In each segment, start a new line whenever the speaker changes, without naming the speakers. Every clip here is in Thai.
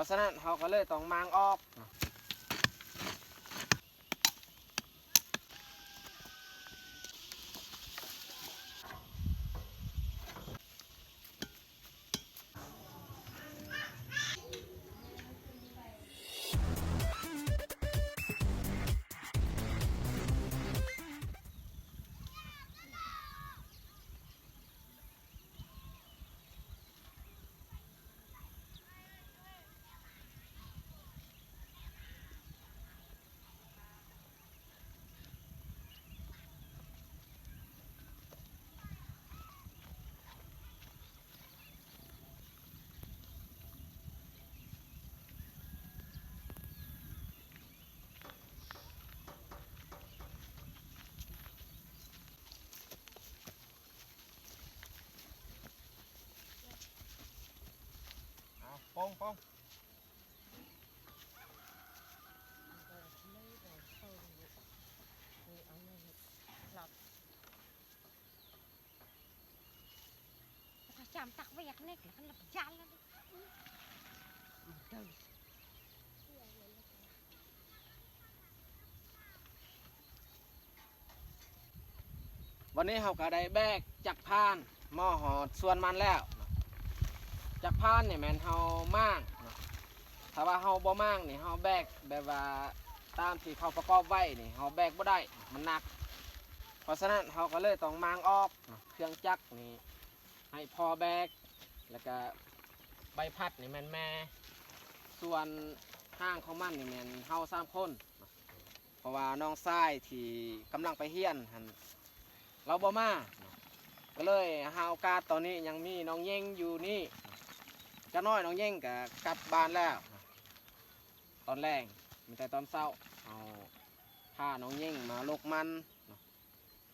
พราะฉะนั้นเขาก็เลยต้องมางออก ปองปอง
จำตักไว้อยากเล็กแล้วก็หลับจานแล้ว
วันนี้เขาก็ได้แบกจักรพานหม้อหอดส่วนมันแล้ว จักพานเนี่ยแมนเฮามากถ้าว่าเฮาบ่มากนี่ยเฮาแบกแบบว่าตามที่เขาประกอบไว้นี่เฮาแบกบ่ได้มันหนัก เพราะฉะนั้นเขาก็เลยต้องมางออกเครื่องจักรนี่ให้พอแบกแล้วก็ใบพัดนี่แมนแม่ ส่วนห้างของมันนี่แมนเฮาสามคนเพราะว่าน้องชายที่กำลังไปเฮียนหันเราบ่มาก็เลยหาโอกาสตอนนี้ยังมีน้องเย่งอยู่นี่ จะน้อยน้องเย่งก็กลับบ้านแล้ว ตอนแรกมีแต่ตอนเช้าเอาพาน้องเย่งมาลกมัน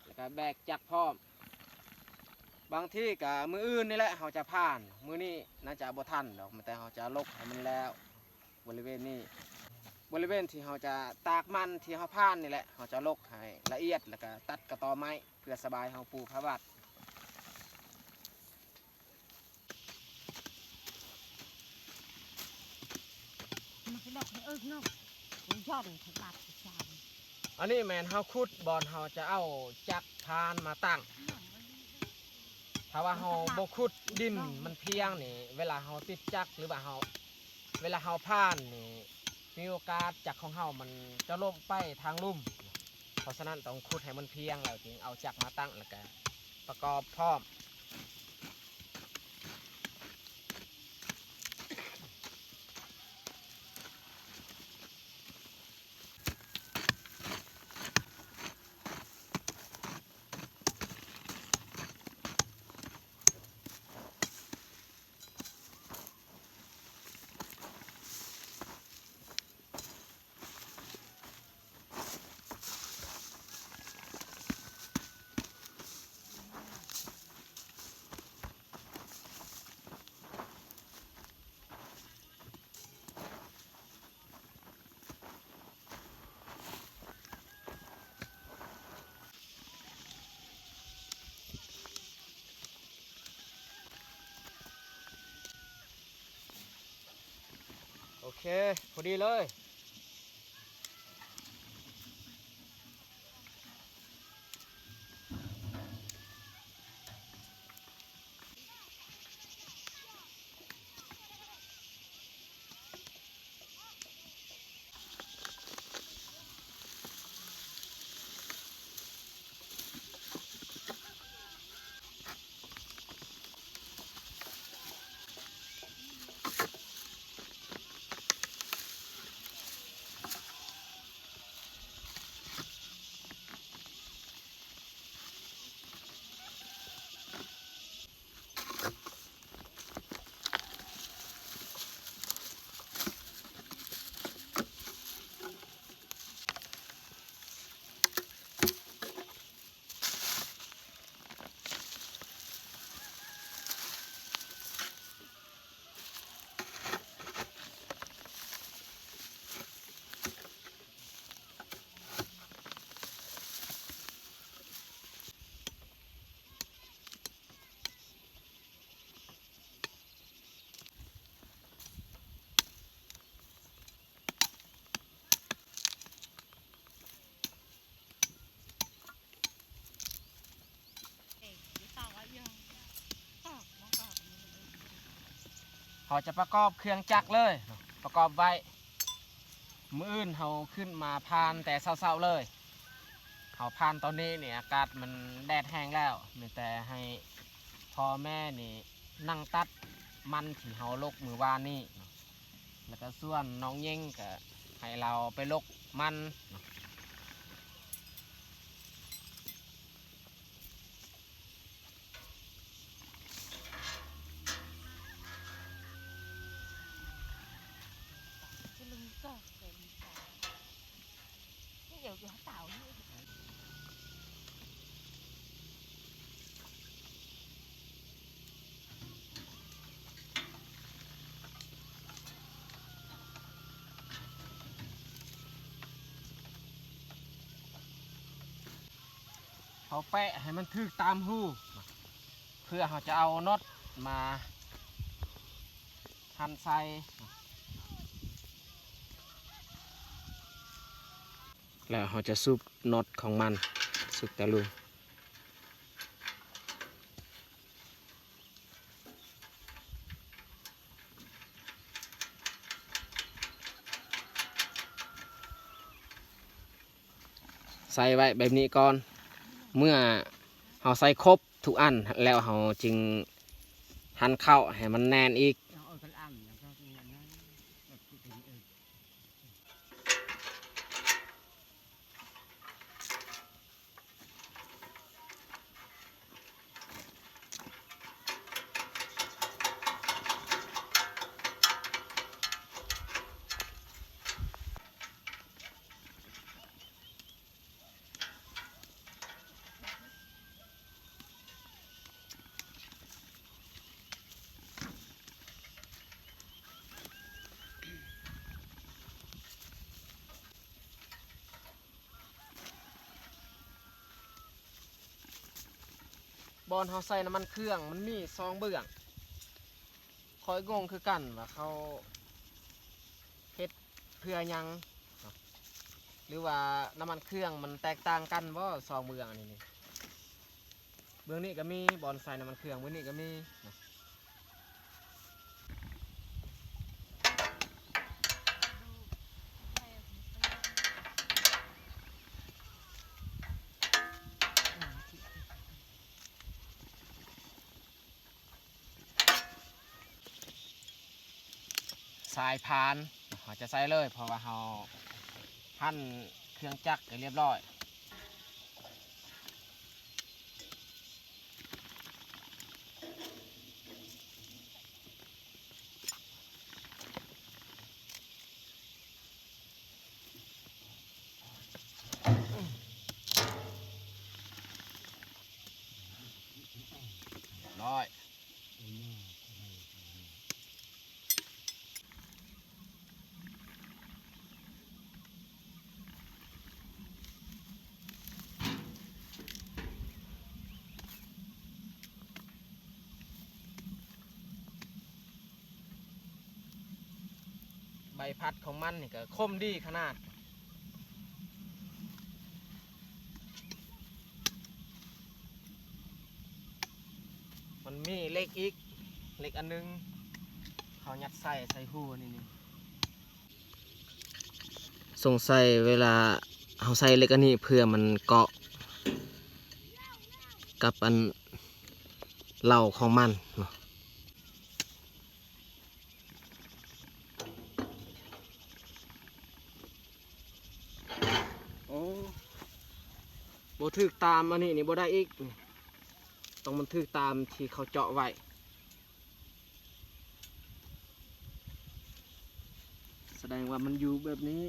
แล้วก็แบกจักพร้อม บางที่กับมืออื่นนี่แหละเขาจะผ่าน มือนี้น่าจะบ่ทันดอกแต่เขาจะลกให้มันแล้ว บริเวณนี้ บริเวณที่เราจะตากมันที่เราผ่านนี่แหละเราจะลกให้ละเอียดแล้วก็ตัดกระตอไม้เพื่อสบายเราปลูกพระบัด
มั นไปบอกให้เอิ้งเนาะมันย่อนขบัดจาม
อันนี้แมนเฮาขุดบอลเฮาจะเอาจักรพานมาตั้ง ถ้าว่าเฮาบ่ขุดดินมันเพียงนี่ เวลาเฮาติดจักรหรือว่าเฮาเวลาเฮาผ่านนี่มีโอกาสจักรของเฮามันจะล่มไปทางลุ่ม เพราะฉะนั้นต้องขุดให้มันเพียงแล้วจึงเอาจักรมาตั้งแล้วก็ประกอบพร้อม โอเค พอดีเลย เขาจะประกอบเครื่องจักรเลย ประกอบไว้ มืออื่นเขาขึ้นมาพานแต่เศร้าๆเลยเขาพานตอนนี้เนี่ยอากาศมันแดดแห้งแล้วมีแต่ให้พ่อแม่นี่นั่งตัดมันที่เขาลกมือวานนี่แล้วก็ส่วนน้องเย่งก็ให้เราไปลกมัน เขาแปะให้มันถึกตามหูเพื่อเขาจะเอาน็อตมาพันใส่แล้วเขาจะซุบน็อตของมันสุกตะลุงใส่ไว้แบบนี้ก่อน เมื่อเอาใส่ครบทุกอันแล้วเราจึงหันเข้าให้มันแน่นอีก บอลเขาใส่น้ำมันเครื่องมันมีซองเบื้องคอยงงคือกันว่าเขาเฮ็ดเพื่อยังหรือว่าน้ำมันเครื่องมันแตกต่างกันว่าซองเบื้องอันนี้นี่เบื้องนี้ก็มีบอลใส่น้ำมันเครื่องเบื้องนี้ก็มีนะ สายพานเราจะใส่เลยเพราะว่าเราพันเครื่องจักรเรียบร้อย ใบ พัดของมันนี่ก็คมดีขนาด มันมีเล็กอีก เล็กอันนึง เขายัดใส่ใส่หูนี่นี่สงสัยเวลาเขาใส่เล็กอันนี้เพื่อมันเกาะ กับอันเหล่าของมันเนาะ โอ้บถึก ตามอันนี้นี่บ่ได้อีกต้องมันถึกตามที่เขาเจาะไว้แสดงว่ามันอยู่แบบนี้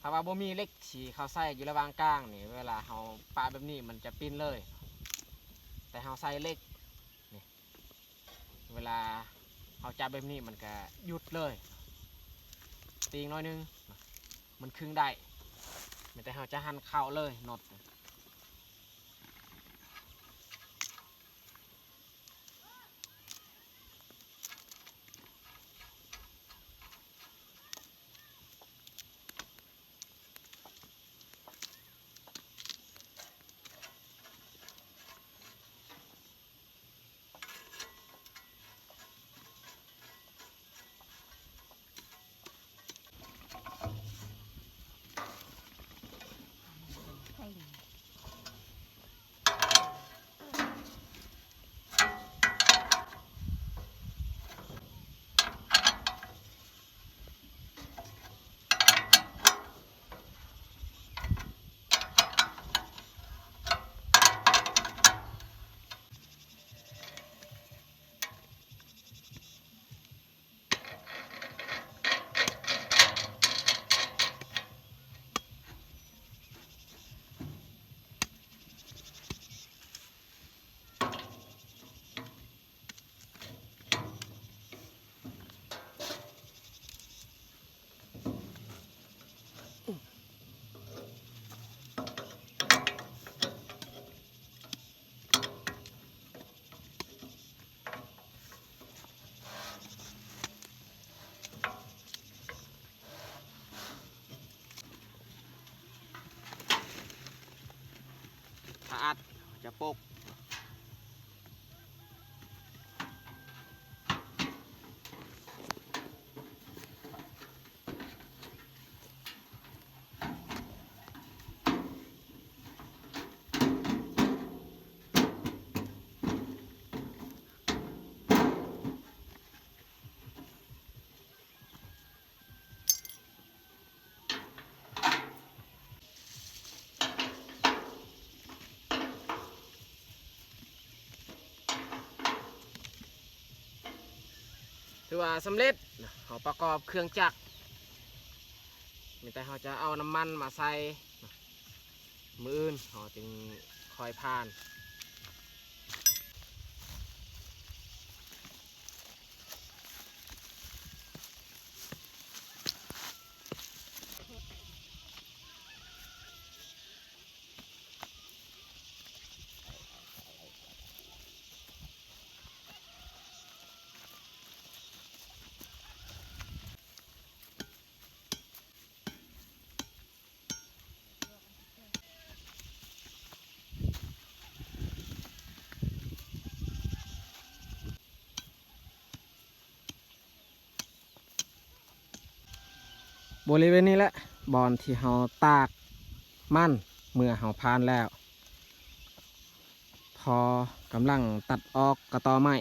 ถ้าว่าบ่มีเล็กฉีเขาใส่อยู่ระหว่างกลางนี่เวลาเขาปาแบบนี้มันจะปิ้นเลย แต่เขาใส่เล็กนี่เวลาเขาจับแบบนี้มันก็หยุดเลย ตีงน้อยนึง มันครึ่งได้ไม่แต่เขาจะหันเข้าเลยนอด ถือว่าสำเร็จเขาประกอบเครื่องจักรมีแต่เขาจะเอาน้ำมันมาใส่มืออื่นเขาจึงคอยผ่าน บริเวณนี้แหละบอนที่เราตากมันเมื่อเราพานแล้ว พอกำลังตัดออกกระตอไม้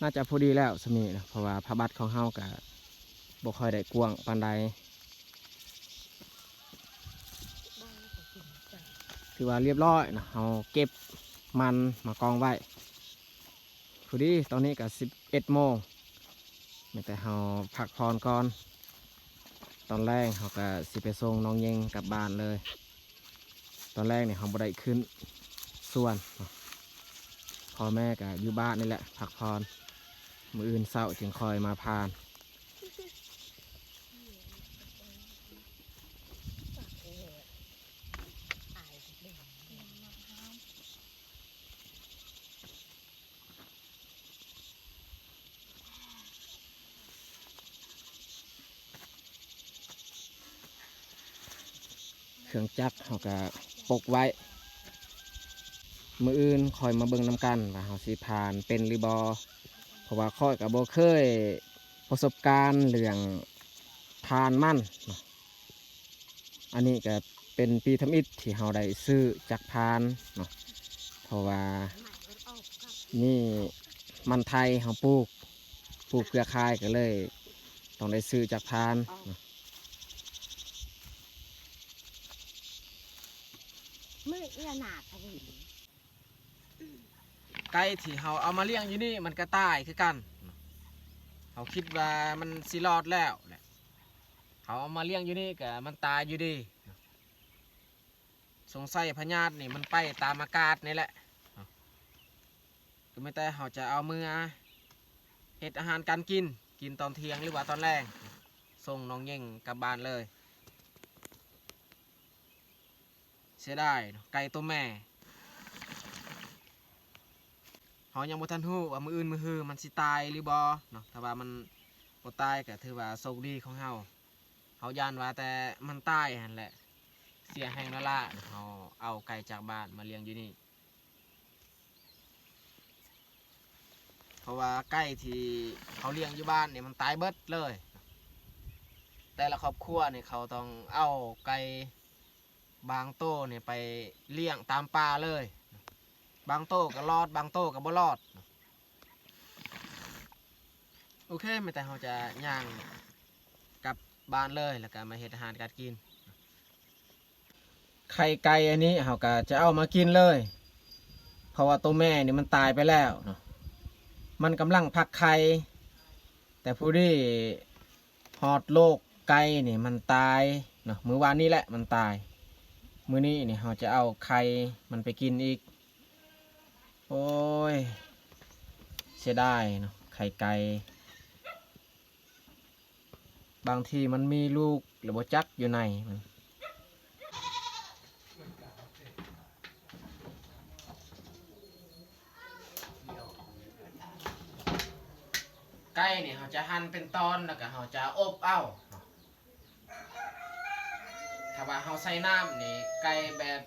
น่าจะพอดีแล้วสมีนะเพราะว่าพระบัตรของเฮากับ่ค่อยได้กวงปานใดถือว่าเรียบร้อยนะเราเก็บมันมากองไว้พอดีตอนนี้ก็สิบเอ็ดโมง มีแต่เขาพักผ่อนก่อน ตอนแรกเขาก็สิไปส่งน้องเยงกลับบ้านเลย ตอนแรกเนี่ยเขาบดได้ขึ้นส่วนพ่อแม่ก็อยู่บ้านนี่แหละ พักผ่อนมืออื่นเศร้าจึงคอยมาพาน
เอออายเด็ก
เครื่อง จักเขาก็ปกไว้ มืออื่นคอยมาเบิ่งน้ำกันว่าเขาสิผ่านเป็นหรือบอเพราะว่าค่อยกับโบเคยประสบการณ์เรื่องผ่านมั่น อันนี้ก็เป็นปีทำอิฐที่เราได้ซื้อจากพานเนาะเพราะว่านี่มันไทยเขาปลูกปลูกเครือข่ายก็เลย ต้องได้ซื้อจากพานเนาะ
มือเอื้อหนาทวี
ไก่ที่เขาเอามาเลี้ยงอยู่นี่มันก็ตายคือกันเขาคิดว่ามันสิรอดแล้วแหละเขาเอามาเลี้ยงอยู่นี่ก็มันตายอยู่ดี สงสัยพญาตินี่มันไปตามอากาศนี่แหละก็ไม่แต่เขาจะเอามือเห็ดอาหารการกิน กินตอนเที่ยงหรือว่าตอนแรกส่งน้องเย่งกลับบ้านเลย เสียดายไก่ตัวแม่เขายังบ่ทันฮู้ว่ามืออื่นมือฮือมันสิตายหรือบ่เนาะถ้าว่ามันบ่ตายก็ถือว่าโชคดีของเฮาเฮาย่านว่าแต่มันตายหั่นแหละ เสียแห้งล้วล่ะเฮาเอาไก่จากบ้านมาเลี้ยงอยู่นี่เพราะว่าไก่ที่เขาเลี้ยงอยู่บ้านเนี่ยมันตายเบิดเลย แต่ละครอบครัวเนี่ยเขาต้องเอาไก่ บางโต้เนี่ยไปเลี้ยงตามป่าเลย บางโต้ก็รอด บางโต้ก็บ่รอด โอเคไม่แต่เราจะย่างกลับบ้านเลยแล้วก็มาเฮ็ดอาหารการกิน ไข่ไก่อันนี้เราก็จะเอามากินเลย เพราะว่าตัวแม่นี่มันตายไปแล้วเนาะมันกำลังพักไข่แต่ผู้ที่ฮอดโลกไก่นี่มันตายเนาะมือวานนี้แหละมันตาย มื้อนี้นี่เราจะเอาไข่มันไปกินอีก โอ้ย เสียดายเนาะไข่ไก่บางทีมันมีลูกหรือว่าจักอยู่ในมันไก่เนี่ยเขาจะหั่นเป็นตอนแล้วก็เขาจะอบเอาเนา ถ้าว่าเฮาใส่น้ำนี่ไก่แบบ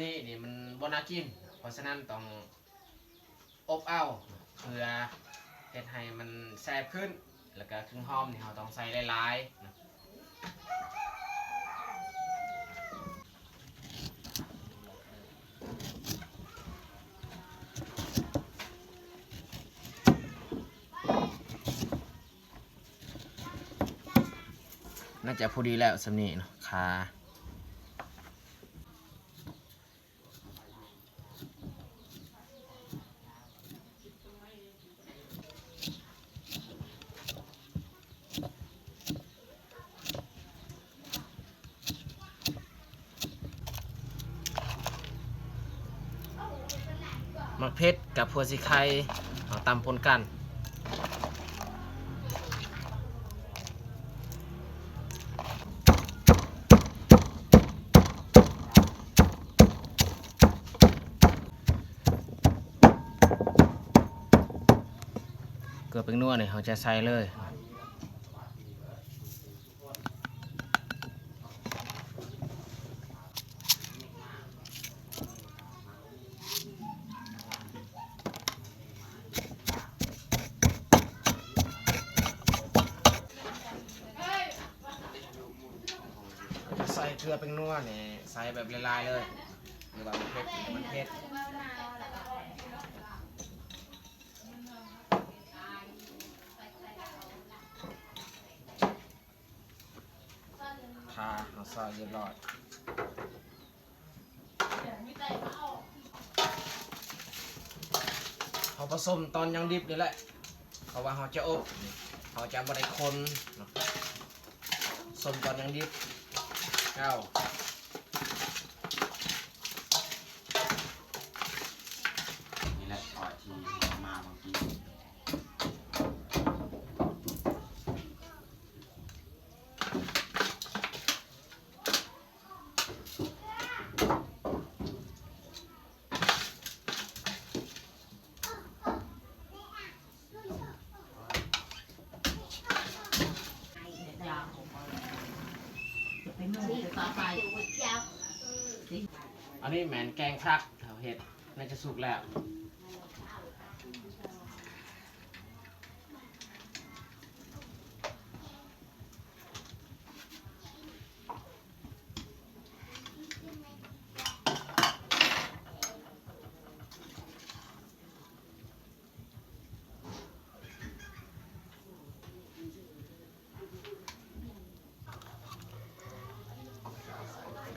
นี้นี่มันบ่น่ากิน เพราะฉะนั้นต้องอบเอาเพื่อเฮ็ดให้มันแซ่บขึ้น แล้วก็เครื่องหอมนี่เฮาต้องใส่หลายๆนะ น่า จะพอดีแล้วสำนีเนาะขามักเพชรกับพัวสิไข่เอาตำปนกัน เกลือ เป็นนัวเนี่ยเขาจะใส่เลย ใส่เกลือเป็นนัวเนี่ยใส่แบบละลายเลยหรือว่ามันเผ็ดมันเผ็ด ซอยเย็นรอดเขาผสมตอนยังดิบนี่แหละเขาว่าเขาจะอบเขาจะบริคนผสมตอนยังดิบเก้า
นี่แหละต่อยทีมาเมื่อกี้
เป็นหนูจะต่อไป
อั นี้แมนแกงคักแถวเห็ดน่าจะสุกแล้ว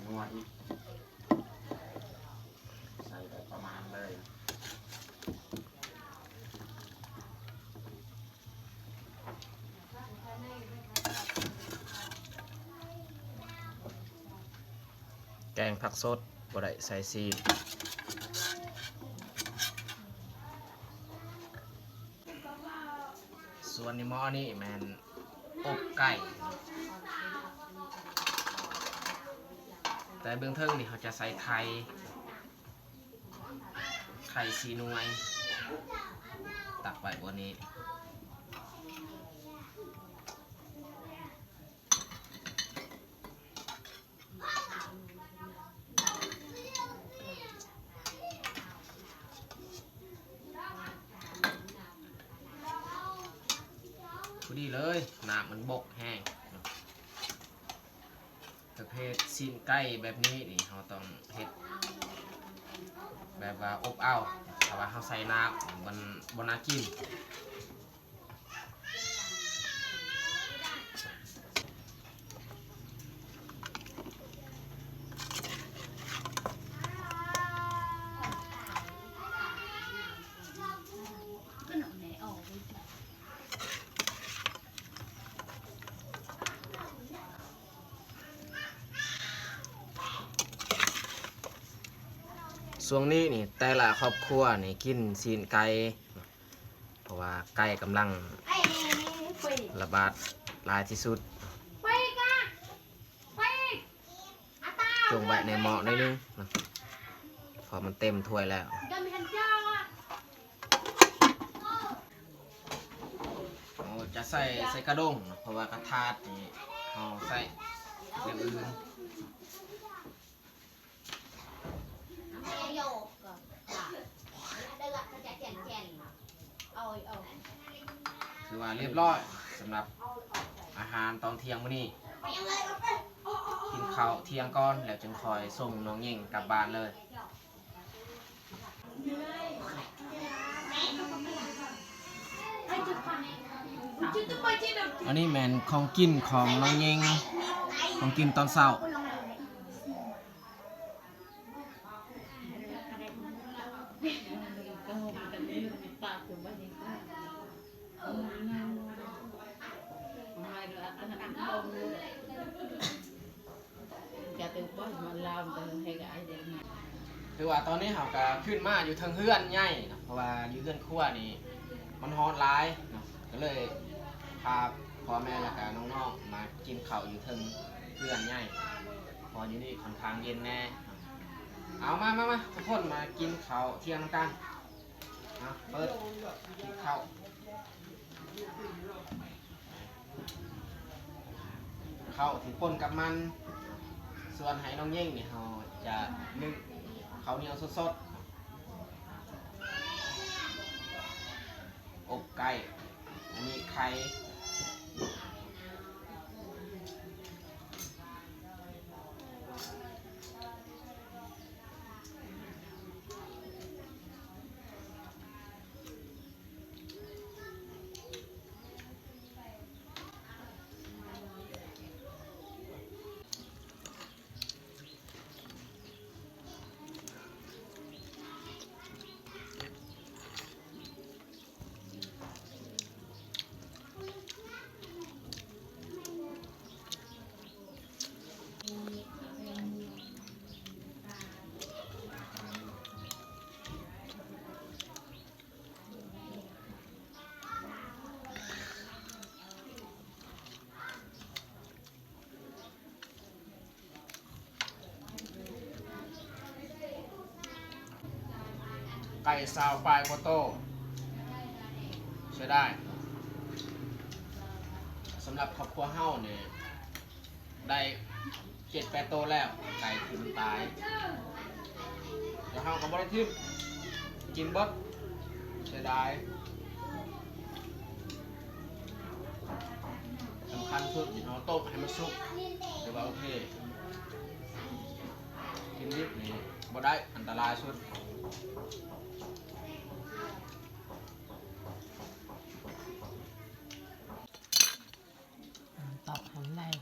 นวดอีกใส่ไปประมาณเลย
แก งผักสดบ่ได้ใส่ซีนส่วนในหม้อนี่แมนอบไก่ แต่เบื้องเทิงนี่เขาจะใส่ไข่ไข่ซีนวย ตักไว้บนนี้ ดีเลยน้ำมันบกแห้งเนาะประเภทซีนไก่แบบนี้นี่เราต้องเฮ็ดแบบว่าอบอ้าวถ้าว่าเราใส่น้ำมันบน่ากิน ครอบครัวนี่กินซีนไก่เพราะว่าไก่กำลังระบาดลายที่สุดจงไว้ในหม้อนิดนึงพอมันเต็มถ้วยแล้ว
จะ
ใส่ใส่กระด้งเพราะว่ากระทาดนี่เอาใส่อย่างอื่น Thank you. คือว่าเรียบร้อยสำหรับอาหารตอนเที่ยงมื้อนี้กินข้าวเที่ยงก่อนแล้วจึงคอยส่งน้องเย่งกลับบ้านเลยอันนี้แมนของกินของน้องเย่งของกินตอนเช้า
Jatuh bos malam tu hega aja.
คือว่าตอนนี้เราก็ขึ้นมา อยู่ทางเฮือนใหญ่นะเพราะว่าอยู่เฮือนครัวนี่มันฮอตร้ายนะก็เลยพาพ่อแม่แล้วก็น้องๆมากินข้าวอยู่ทิงเฮือนใหญ่พออยู่นี่ค่อนข้างเย็นแน่เอามามามาทุกคนมากินข้าวเที่ยงน้ำกันนะเปิดกินข้าวข้าวที่ป่นกับมัน ส่วนให้น้องเย่งเนี่ยเราจะนึ่งข้าวเหนียวสดๆ อบไก่มีไข่ ไก่ซาวปลายโคโต้ใช้ได้สำหรับครอบครัวเฮ้าเนี่ยได้เจ็ดแปดโตแล้ว ไก่คือมันตายเดี๋ยวเฮ้ากับบริทิมกินบดเสียดายสำคัญสุดเราต้มให้มันสุกถือว่าโอเคกินดิบนี่ บ่ได้อันตรายสุด
Tọt hẳn lên.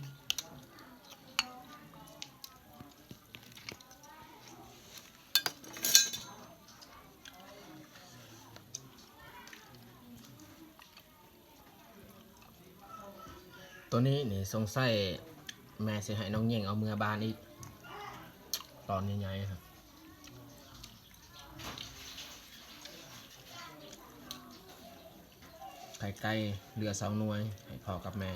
ตัวนี้นี่สงสัยแม่สิให้น้องเย่งเอาเมือบานอีก ตอนใหญ่ๆครับ ไข่ไก่เหลือสองหน่วยให้พ่อกับแม่